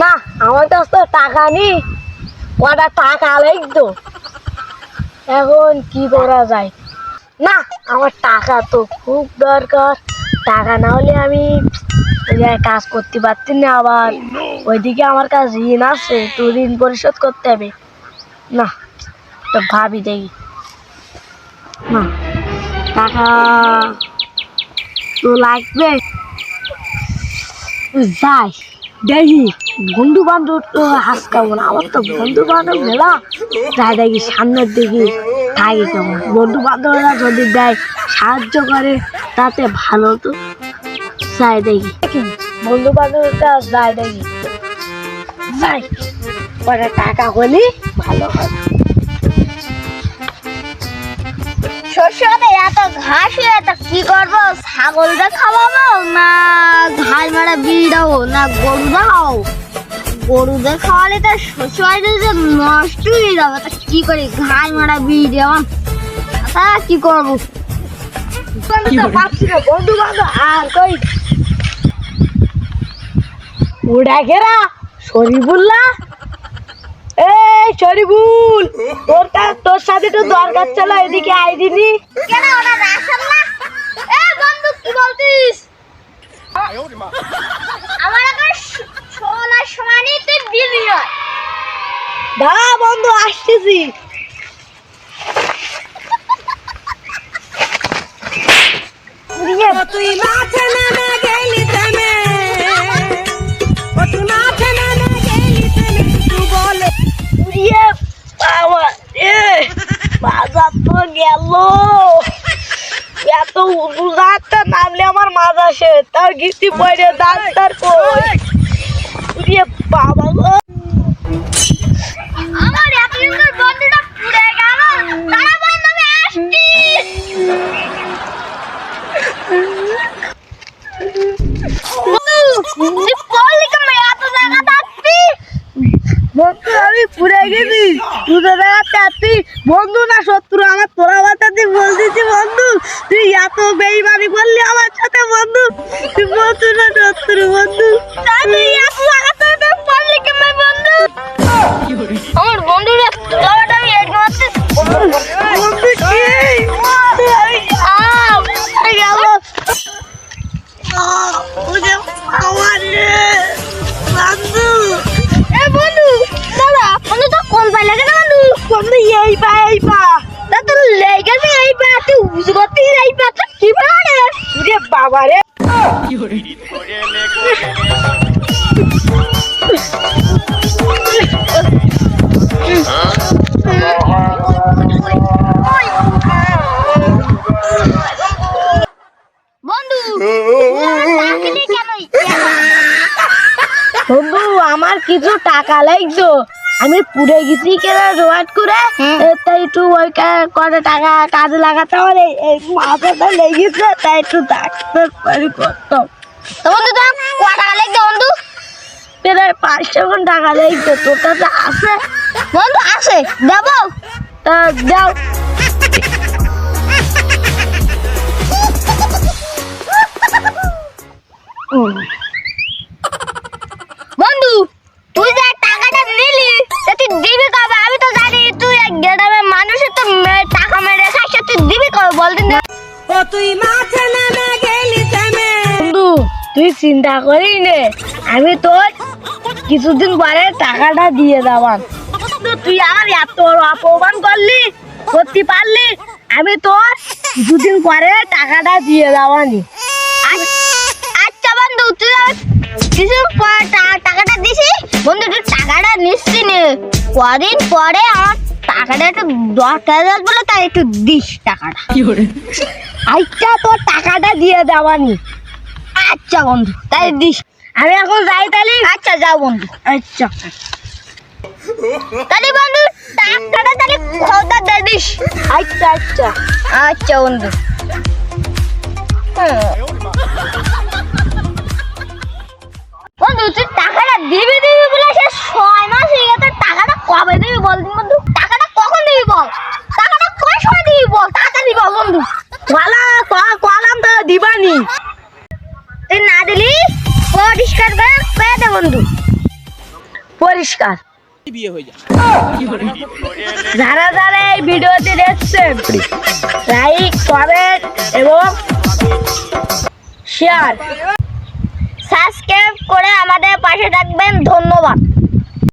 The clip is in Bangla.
না, আমার কাছে তো টাকা নেই কটা টাকা লাগতো? এখন কি করা যায়? না, আমার টাকা তো খুব দরকার। টাকা না হলে আমি কাজ করতে পারছি না আবার। ওইদিকে আমার কাছে ঋণ আছে তো ঋণ পরিশোধ করতে হবে। না তো ভাবি দেখি। না, টাকা তো লাগবে। যাই। দেখি বন্ধু বান্ধব তো হাসকাবো না, আমার তো বন্ধু বান্ধব মেলা। যাই দেখি সামনের দিকে থাকি কেমন বন্ধু বান্ধবরা যদি দেয় সাহায্য করে, তাতে ভালো তো। যাই দেখি। বন্ধু বান্ধবের কাজ যাই দেখি। যাই, পরে টাকা হলে ভালো হবে শস্যতে এত ঘাস এত কি করব? ছাগলটা খাওয়াবো না ঘাস মারা বিড়ি দেবো? না গরুটা খাওয়াবো গরুদের খাওয়ালে তো শস্য বাড়িতে যে নষ্ট হয়ে যাবে। তা কি করি? ঘাস মারা বিড়ি দেওয়া? তা কি করব? বন্ধু বান্ধব আর কই? উড়া ঘেরা শরীফুল্লাহ? এই শরীফুল তোর তোর সাথে তো দরকার ছিল এদিকে আই দিনি। কেন এ বন্ধু কি বলতিস? আমার এখন সোনার সমানই তুই দাঁড়া বন্ধু আসতেছি। তুই মাঠে নেমে গেলি ও তুই মাঠে নেমে গেলি থেমে তুই বলে। বাবা এ বাজার তো গেল। এত দাঁতটা নামলে আমার মাজা সে তার গিস্তি পড়ে দাঁতটার কই? বাবা তুই তুই বন্ধু না শত্রু আমার তোরা বাচ্চাতে বলতেছি বন্ধু তুই এত বেইমানি করলি আমার সাথে বন্ধু তুই বন্ধু না শত্রু বন্ধু আমার কিছু টাকা লাগতো। আমি পুড়ে গেছি কেনা জোগাড় করে? এ, তাই একটু ওই কটা টাকা কাজে লাগাতে আমার এই মাথাটা লেগেছে তাই একটু ডাক্তার বাড়ি করতাম। বন্ধু তো ক টাকা লাগবে বন্ধু? প্রায় পাঁচশো কোন টাকা লাগতো তোর কাছে আছে? বন্ধু আছে দেবো। তা দাও। তুই চিন্তা করিস নে। আমি তোর কিছুদিন পরে টাকাটা দিয়ে দেবান তুই আমার এত অপমান করলি, করতে পারলি, আমি তোর দুদিন পরে টাকাটা দিয়ে দেওয়ানি। আচ্ছা বন্ধু, তুই কিছু টাকাটা দিছি বন্ধু, তুই টাকাটা নিচ্ছি নে। কদিন পরে আমার টাকাটা একটু দরকার বলে তাই একটু দিস টাকাটা। আচ্ছা তোর টাকাটা দিয়ে দেওয়ানি আচ্ছা বন্ধু তাই দিস। আমি এখন যাই তাহলে। আচ্ছা যাও বন্ধু। আচ্ছা। তাহলে বন্ধু টাকাটা তাহলে খোদা দিয়ে দিস। আচ্ছা আচ্ছা। আচ্ছা বন্ধু। বন্ধু তুই টাকাটা দিবি দিবি বলে সে ছয় মাস হয়ে গেছে টাকাটা কবে দিবি বল দিন বন্ধু টাকাটা কখন দিবি বল টাকাটা কয় সময় দিবি বল তাড়াতাড়ি বল বন্ধু কলা ক- কলাম তো দিবানি তুই না দিলি পরিষ্কার করে বন্ধু। পরিষ্কার। যারা যারা এই ভিডিওটি দেখছেন লাইক কমেন্ট এবং শেয়ার সাবস্ক্রাইব করে আমাদের পাশে থাকবেন। ধন্যবাদ।